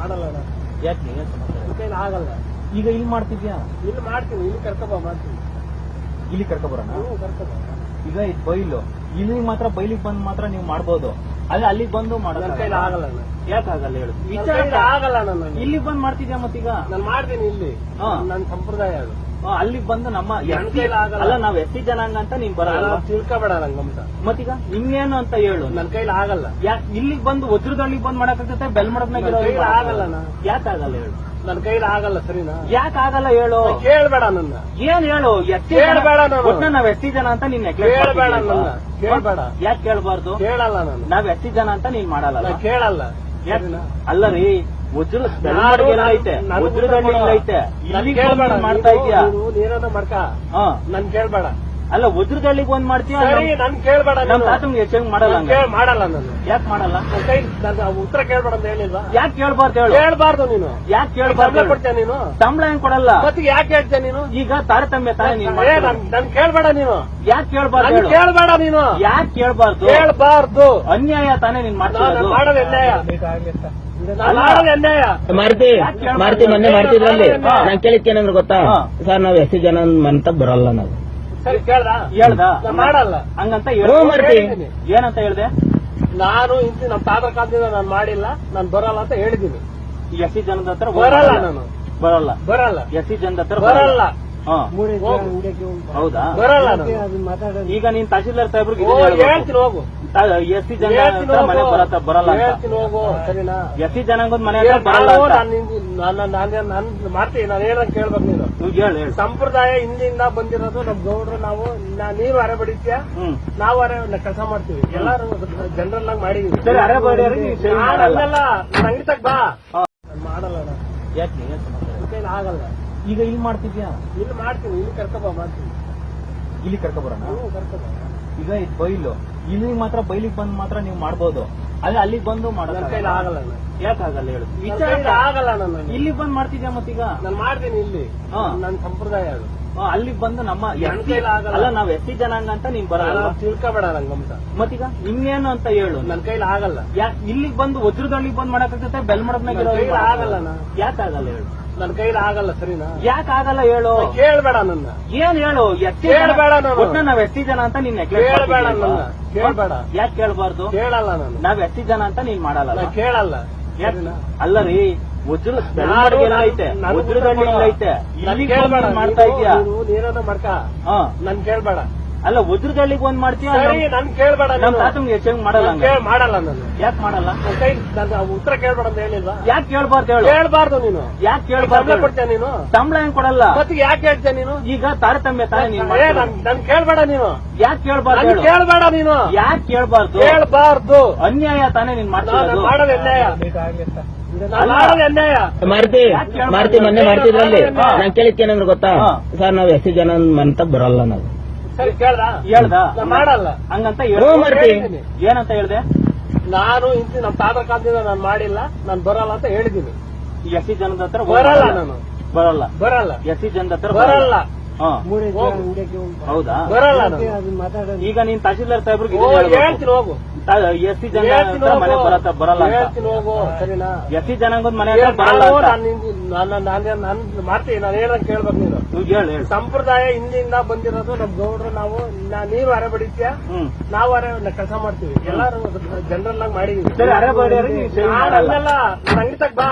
ಮಾಡಲ್ಲ ಅಣ್ಣ. ಯಾಕೆ? ಏನ್ ಸಮಸ್ಯೆ ನನ್ ಕೈಲಿ ಆಗಲ್ಲ. ಈಗ ಇಲ್ಲಿ ಮಾಡ್ತಿದ್ಯಾ? ಇಲ್ಲಿ ಮಾಡ್ತೀನಿ ಇಲ್ಲಿ ಕರ್ಕೊಬ ಮಾಡ್ತೀನಿ. ಇಲ್ಲಿ ಕರ್ಕೊಬರೋಣ ಹ್ಞೂ ಕರ್ಕೊಬ ಈಗ ಇದು ಬೈಲು. ಇಲ್ಲಿ ಮಾತ್ರ ಬೈಲಿಗೆ ಬಂದ್ ಮಾತ್ರ ನೀವು ಮಾಡ್ಬೋದು. ಅಲ್ಲಿ ಅಲ್ಲಿಗೆ ಬಂದು ಕೈಲಿ ಆಗಲ್ಲ. ಯಾಕಾಗಲ್ಲ ಹೇಳು? ನನ್ ವಿಚಾರ ಆಗಲ್ಲ ನಾನು ಬಂದ್ ಮಾಡ್ತಿದ್ಯಾ ಮತ್ತೀಗ? ನಾನು ಮಾಡ್ತೀನಿ ಇಲ್ಲಿ. ನನ್ನ ಸಂಪ್ರದಾಯ ಅದು. ಅಲ್ಲಿಗೆ ಬಂದು ನಮ್ಮ ನನ್ ಆಗಲ್ಲ. ಅಲ್ಲ ನಾವ್ ಎಸ್ ಸಿ ಜನಾಂಗ ಅಂತ ನೀನ್ ಬರಲ್ಲ. ನಾನು ತಿಳ್ಕೊಬೇಡ ನಂಗಂತ ಮತ್ತೀಗ ನಿಮ್ಗೇನು ಅಂತ ಹೇಳು. ನನ್ನ ಕೈಲಿ ಆಗಲ್ಲ. ಯಾಕೆ ಇಲ್ಲಿಗೆ ಬಂದು ವಜ್ರದಳ್ಳಿಗೆ ಬಂದ್ ಮಾಡಕ್ಕಾಗತ್ತೆ? ಬೆಲ್ ನನ್ ಕೈಲಿ ಆಗಲ್ಲ. ಯಾಕಾಗಲ್ಲ ಹೇಳು? ನನ್ನ ಕೈಲಿ ಆಗಲ್ಲ ಸರಿನಾ? ಯಾಕೆ ಆಗಲ್ಲ ಹೇಳು? ಕೇಳಬೇಡ ನನ್ನ. ಏನ್ ಹೇಳು? ಹೇಳ್ಬೇಡ ನಾನು. ಒಟ್ನಲ್ಲಿ ನಾವ್ ಎಸ್ಟಿ ಜನ ಅಂತ ನಿನ್ನ ಕೇಳ್ಬೇಡ ನನ್ನ. ಕೇಳ್ಬೇಡ. ಯಾಕೆ ಕೇಳಬಾರ್ದು? ಕೇಳಲ್ಲ ನಾನು. ನಾವ್ ಎತ್ತಿ ಜನ ಅಂತ ನೀನ್ ಮಾಡಲ್ಲ ಕೇಳಲ್ಲ. ಅಲ್ಲ ರೀ ವಜ್ರ ಐತೆ. ನಾನು ಐತೆ. ಮಾಡ್ತಾ ಇದೀಯ ಇದ್ಯಾ ನೀನು ನೀನೇನೋ ಮಾಡ್ಕ ಹಾ. ನನ್ ಕೇಳ್ಬೇಡ. ಅಲ್ಲ ವಜ್ರದಳ್ಳಿಗೆ ಒಂದ್ ಮಾಡ್ತೀವಿ ನನ್ ಕೇಳ್ಬೇಡ ಮಾಡಲ್ಲ ನಾನ್ ಕೇಳ್ ಮಾಡಲ್ಲ ನಾನು. ಯಾಕೆ ಮಾಡಲ್ಲ? ನನ್ ಕೈ ನಾನು ಉತ್ತರ ಕೇಳ್ಬೇಡ ಅಂತ ಹೇಳಿಲ್ವಾ? ಯಾಕೆ ಕೇಳ್ಬಾರ್ದು ಹೇಳು? ಕೇಳ್ಬಾರ್ದು ನೀನು. ಯಾಕೆ ಕೇಳ್ಬಾರ್ದು? ಕೊಡ್ತೇನೆ ನೀನು? ಸಂಬಳ ಏನ್ ಕೊಡಲ್ಲ? ಮತ್ತೆ ಯಾಕೆ ಹೇಳ್ತೀಯ ನೀನು? ಈಗ ತಾರತಮ್ಯ ತಾನೇ ನೀನ್ ಏ, ಮಾಡ್ತಿರೋದು. ನನ್ ನನ್ ಕೇಳ್ಬೇಡ ನೀನು. ಯಾಕೆ ಕೇಳ್ಬಾರ್ದು ನನ್ ಹೇಳು? ಕೇಳ್ಬೇಡ ನೀನು. ಯಾಕೆ ಕೇಳ್ಬಾರ್ದು? ಕೇಳ್ಬಾರ್ದು. ಅನ್ಯಾಯ ತಾನೇ ನೀನ್ ನಾನು ಮಾಡ್ತಿರೋದು? ಮಾಡೋದು ಅನ್ಯಾಯ. ನಾನು ಮಾಡೋದು ಅನ್ಯಾಯ. ಮಾರುತಿ ಯಾಕ್ ಕೇಳ್ಬಾರ್ದು? ಮಾರುತಿ ಮೊನ್ನೆ ಮಾಡ್ತಿದ್ರಲ್ಲಿ. ನಾನ್ ಕೇಳಿದ್ದೇನಂದ್ರೆ ಗೊತ್ತಾ? ಹಾ. ಸರ್ ನಾವ್ ಎಷ್ಟು ಜನ ಅಂತ ಬರಲ್ಲ ನಾವು. ಹೇಳ್ದ? ಮಾಡಲ್ಲ. ಹಂಗಂತ. ಏನಂತ ಹೇಳ್ದೆ? ನಾನು ಇಂತ ನಮ್ಮ ತಾತ ಕಾಲದಿಂದ ನಾನು ಮಾಡಿಲ್ಲ ನಾನು ಬರಲ್ಲ ಅಂತ ಹೇಳಿದ್ದೀನಿ. ಎಸ್ ಸಿ ಜನದ ಹತ್ರ ಬರಲ್ಲ ನಾನು. ಬರಲ್ಲ. ಬರಲ್ಲ. ಎಸ್ ಸಿ ಜನದ ಹತ್ರ ಬರಲ್ಲ. ಹಾ. ಹೋಗು. ಹೌದಾ? ಬರಲ್ಲ ನಾನು. ಈಗ ನೀನ್ ತಹಶೀಲ್ದಾರ್ ಸಾಹೇಬ್ರಿಗೆ ಹೇಳ್ತೀನಿ ಹೋಗು. ಎಸ್ ಸಿ ಜನ ಮನೆ. ಬರತ್ತ ಬರಲ್ಲ ಅಂತ. ಹೇಳ್ತೀನಿ ಹೋಗು. ಸರಿನಾ? ಎಸ್ ಸಿ ಜನಾಂಗದ ಮನೆ ಹತ್ರ ಬರಲ್ಲ ನಾನು ನಾನು ಮಾಡ್ತೀನಿ ನಾನು ಹೇಳ್ದಂಗೆ ಕೇಳ್ಬೇಕು ನೀನು. ನೀವು ಹೇಳು ಹೇಳು. ಸಂಪ್ರದಾಯ ಹಿಂದಿಂದ ಬಂದಿರೋದು ನಮ್ ಗೌಡ್ರು ನಾವು ನಾ- ನೀನು ಅರೆ ಬಡಿತೀಯ? ನಾವು ಅರೆ ಕೆಲಸ ಮಾಡ್ತೀವಿ. ಎಲ್ಲಾರು ಜನರಲ್ ಆಗಿ ಮಾಡಿದೀವಿ. ಸರಿ ಅರೆ ಬಡಿಯೋರಿಗೆ ನೀವು ಮಾಡಲ್ಲ. ತಗ ಬಾ. ಮಾಡಲ್ಲ ಅಣ್ಣ. ಯಾಕೆ ಆಗಲ್ಲ. ಈಗ ಇಲ್ಲಿ ಮಾಡ್ತಿದ್ಯಾ? ಇಲ್ಲಿ ಮಾಡ್ತೀನಿ ಇಲ್ಲಿ ಕರ್ಕೊಬ ಮಾಡ್ತೀನಿ. ಇಲ್ಲಿ ಕರ್ಕೊಬರೋಣ ಈಗ ಇದು ಬೈಲು. ಇಲ್ಲಿ ಮಾತ್ರ ಬೈಲಿಗೆ ಬಂದ್ ಮಾತ್ರ ನೀವು ಮಾಡ್ಬೋದು. ಅಲ್ಲಿ ಅಲ್ಲಿಗೆ ಬಂದು ನನ್ನ ಕೈಲಿ ಮಾಡೋದು ಆಗಲ್ಲ. ಯಾಕಾಗಲ್ಲ ಹೇಳು ವಿಚಾರ ಆಗಲ್ಲ ನಾನು ಇಲ್ಲಿ ಬಂದ್ ಮಾಡ್ತಿದ್ಯಾ ಮತ್ತೀಗ? ನಾನು ಮಾಡ್ತೀನಿ ಇಲ್ಲಿ. ನನ್ನ ಸಂಪ್ರದಾಯ ಅದು. ಆ, ಅಲ್ಲಿಗೆ ಬಂದು ನಮ್ಮ ನನ್. ಅಲ್ಲ ನಾವ್ ಎಸ್ ಸಿ ಜನಾಂಗ ಅಂತ ನೀನ್ ಬರಲ್ಲ. ನಾನು ತಿಳ್ಕೊಬೇಡ ನಂಗಂತ ಮತ್ತೀಗ ಇನ್ನೇನು ಅಂತ ಹೇಳು. ನನ್ನ ಕೈಲಿ ಆಗಲ್ಲ. ಇಲ್ಲಿಗೆ ಬಂದು ವಜ್ರದಳ್ಳಿಗೆ ಬಂದ್ ಮಾಡಕ್ಕಾಗುತ್ತೆ? ಬೆಲ್ ಆಗಲ್ಲ ಯಾಕೆ ಆಗಲ್ಲ ಹೇಳು? ನನ್ನ ಕೈಲಿ ಆಗಲ್ಲ ಸರಿನಾ? ಯಾಕೆ ಆಗಲ್ಲ ಹೇಳು? ಕೇಳ್ಬೇಡ ನನ್ನ. ಏನ್ ಹೇಳು? ಕೇಳ್ಬೇಡ ನಾನು. ಒಟ್ಟ ನಾವ್ ಎಸ್ ಸಿ ಜನ ಅಂತ ನೀನ್ ಕೇಳಬೇಡ ಕೇಳ್ಬೇಡ. ಯಾಕೆ ಕೇಳ್ಬಾರ್ದು? ಕೇಳಲ್ಲ ನಾನು. ನಾವ್ ಎಸ್ ಸಿ ಜನ ಅಂತ ನೀನ್ ಮಾಡಲ್ಲ ನಾನು ಕೇಳಲ್ಲ? ಅಲ್ಲ ರೀ ವಜ್ರ ಐತೆ? ನಾನು ವಜ್ರದಳ್ಳಿ ಐತೆ? ನನ್ ಇಲ್ಲಿ ಕೇಳ್ಬೇಡ ಮಾಡ್ತಾ ಇದೀಯಾ ನೀನು ನೀನೇನೋ ಮಾಡ್ಕ ಹಾ. ನನ್ ಕೇಳ್ಬೇಡ. ಅಲ್ಲ ವಜ್ರದಳ್ಳಿಗೆ ಒಂದ್ ಮಾಡ್ತೀವಿ ಸರಿ ನನ್ ಕೇಳ್ಬೇಡ ನಮ್ ನೀನು. ಚೇಂಜ್ ಮಾಡಲ್ಲ ಕೇಳ್- ಮಾಡಲ್ಲ ನಾನು. ಯಾಕೆ ಮಾಡಲ್ಲ? ನನ್ ಕೈ ನಾನು ಉತ್ತರ ಕೇಳ್ಬೇಡ ಅಂತ ಹೇಳಿಲ್ವಾ? ಯಾಕೆ ಕೇಳ್ಬಾರ್ದು ಹೇಳು? ಕೇಳ್ಬಾರ್ದು ನೀನು. ಯಾಕೆ ಕೇಳ್ಬಾರ್ದು ಕೊಡ್ತೇನೆ ನೀನು? ಸಂಬಳ ಏನ್ ಕೊಡಲ್ಲ? ಮತ್ತೆ ಯಾಕೆ ಹೇಳ್ತೇನೆ ನೀನು? ಈಗ ತಾರತಮ್ಯ ತಾನೇ ನೀನ್ ಕೇಳ್ಬೇಡ ನೀನು. ಯಾಕೆ ಕೇಳ್ಬಾರ್ದು ಕೇಳ್ಬೇಡ ನೀನು. ಯಾಕೆ ಕೇಳ್ಬಾರ್ದು? ಕೇಳ್ಬಾರ್ದು. ಅನ್ಯಾಯ ತಾನೇ ನೀನ್ ಮಾಡ್ತಾ ಮಾಡೋದು ಅನ್ಯಾಯ. ಮಾರುತಿ? ಮಾರುತಿ ಮೊನ್ನೆ ಮಾಡ್ತಿದ್ರಲ್ಲಿ. ನಾನ್ ಕೇಳಿದ್ದೇನಂದ್ರೆ ಗೊತ್ತಾ? ಸರ್ ನಾವ್ ಎಷ್ಟು ಜನ ಅಂತ ಬರಲ್ಲ ನಾವು. ಸರಿ ಕೇಳ್ದ? ಹೇಳ್ದ. ಮಾಡಲ್ಲ. ಹಂಗಂತ. ಏನಂತ ಹೇಳ್ದೆ? ನಾನು ಇಂತ ನಮ್ಮ ತಾತ ಕಾಲದಿಂದ ನಾನು ಮಾಡಿಲ್ಲ ನಾನು ಬರಲ್ಲ ಅಂತ ಹೇಳಿದ್ದೀನಿ. ಎಸ್ ಸಿ ಜನದ ಹತ್ರ ಬರಲ್ಲ ನಾನು. ಬರಲ್ಲ. ಬರಲ್ಲ. ಎಸ್ ಸಿ ಜನದ ಹತ್ರ ಬರಲ್ಲ. ಹೌದಾ? ಈಗ ನೀನ್ ತಹಶೀಲ್ದಾರ್ ಸಾಹೇಬ್ರಿಗೆ ಹೋಗು. ಎಸ್ ಸಿ ಜನ ಮನೆ. ಬರತ್ತ ಬರಲ್ಲ ಎಸ್ ಸಿ ಜನಾಂಗದ ಮನೆ ಹತ್ರ ಬರಲ್ಲ ನಾನು ಮಾಡ್ತೀನಿ ನಾನು ಹೇಳ್ದಂಗೆ ಕೇಳ್ಬೇಕು ನೀನು. ಹೇಳು ಸಂಪ್ರದಾಯ ಹಿಂದಿಂದ ಬಂದಿರೋದು ನಮ್ ಗೌಡ್ರು ನಾವು ನೀವು ನೀನು ಅರೆ ಬಡಿತೀಯ? ನಾವು ಅರೆ ಕೆಲಸ ಮಾಡ್ತೀವಿ. ಎಲ್ಲಾರು ಜನರಲ್ ಆಗಿ ಮಾಡಿದೀವಿ. ಸರಿ ಅರೆ ಬಡಿಯೋರಿಗೆ ಬಾ.